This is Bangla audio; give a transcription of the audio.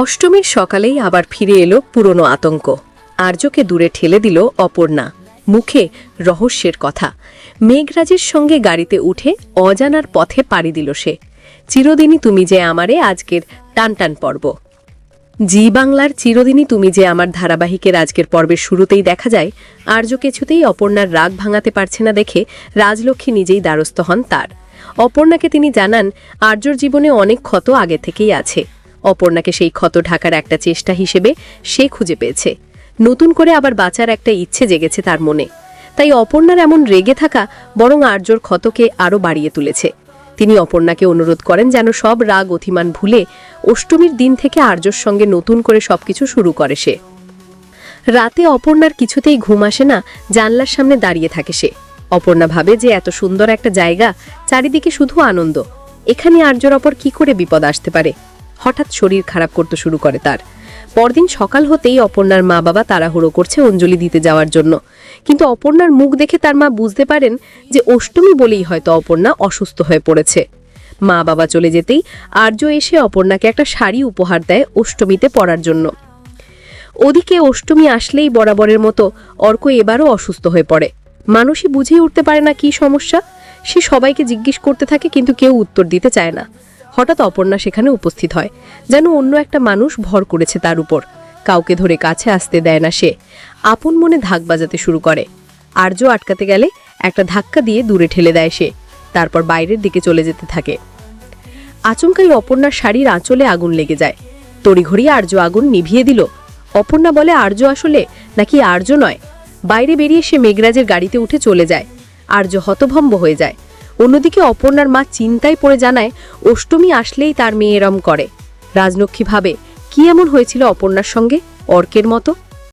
অষ্টমীর সকালেই আবার ফিরে এলো পুরনো আতঙ্ক। আর্যকে দূরে ঠেলে দিল অপর্ণা। মুখে রহস্যের কথা। মেঘরাজের সঙ্গে গাড়িতে উঠে অজানার পথে পাড়ি দিল সে। চিরদিনই তুমি যে আমারে আজকের টানটান পর্ব। জি বাংলার চিরদিনই তুমি যে আমার ধারাবাহিকের আজকের পর্বের শুরুতেই দেখা যায়, আর্য কিছুতেই অপর্ণার রাগ ভাঙাতে পারছে না দেখে রাজলক্ষ্মী নিজেই দ্বারস্থ হন তার। অপর্ণাকে তিনি জানান, আর্যর জীবনে অনেক ক্ষত আগে থেকেই আছে। অপর্ণাকে সেই ক্ষত ঢাকার একটা চেষ্টা হিসেবে সে খুঁজে পেয়েছে। নতুন করে আবার বাঁচার একটা ইচ্ছে জেগেছে তার মনে। তাই অপর্ণার এমন রেগে থাকা বরং আর্যর ক্ষতকে আরও বাড়িয়ে তুলেছে। তিনি অপর্ণাকে অনুরোধ করেন যেন সব রাগ অতিমান ভুলে অষ্টমীর দিন থেকে আর্যর সঙ্গে নতুন করে সবকিছু শুরু করে সে। রাতে অপর্ণার কিছুতেই ঘুম আসে না, জানলার সামনে দাঁড়িয়ে থাকে সে। অপর্ণা ভাবে যে এত সুন্দর একটা জায়গা, চারিদিকে শুধু আনন্দ। এখানে আর্যর অপর কি করে বিপদ আসতে পারে? হঠাৎ শরীর খারাপ করতে শুরু করে তার। পরদিন সকাল হতেই অপর্ণার মা বাবা তাড়াহুড়ো করছে অঞ্জলি দিতে যাওয়ার জন্য। কিন্তু অপর্ণার মুখ দেখে তার মা বুঝতে পারেন যে অষ্টমী বলেই হয়তো অপর্ণা অসুস্থ হয়ে পড়েছে। মা বাবা চলে যেতেই আর্য এসে অপর্ণাকে একটা শাড়ি উপহার দেয় অষ্টমীতে পরার জন্য। ওদিকে অষ্টমী আসলেই বরাবরের মতো অর্ক এবারও অসুস্থ হয়ে পড়ে। মানুষই বুঝেই উঠতে পারে না কি সমস্যা। সে সবাইকে জিজ্ঞেস করতে থাকে কিন্তু কেউ উত্তর দিতে চায় না। হঠাৎ অপর্ণা সেখানে উপস্থিত হয়, যেন অন্য একটা মানুষ ভর করেছে তার উপর। কাউকে ধরে কাছে আসতে দেয় না সে। আপন মনে ধাক বাজাতে শুরু করে। আর্য আটকাতে গেলে একটা ধাক্কা দিয়ে দূরে ঠেলে দেয় সে। তারপর বাইরের দিকে চলে যেতে থাকে। আচমকাই অপর্ণার শাড়ির আঁচলে আগুন লেগে যায়। তড়িঘড়ি আর্য আগুন নিভিয়ে দিল। অপর্ণা বলে, আর্য আসলে নাকি আর্য নয়? বাইরে বেরিয়ে সে মেঘরাজের গাড়িতে উঠে চলে যায়। আর্য হতভম্ব হয়ে যায়। অন্যদিকে অপর্ণার মা চিন্তায় পড়ে জানায়, অষ্টমী আসলেই তার মেয়ে এরম করে। রাজলক্ষ্মী ভাবে, কি এমন হয়েছিল অপর্ণার সঙ্গে? অর্কের মতো?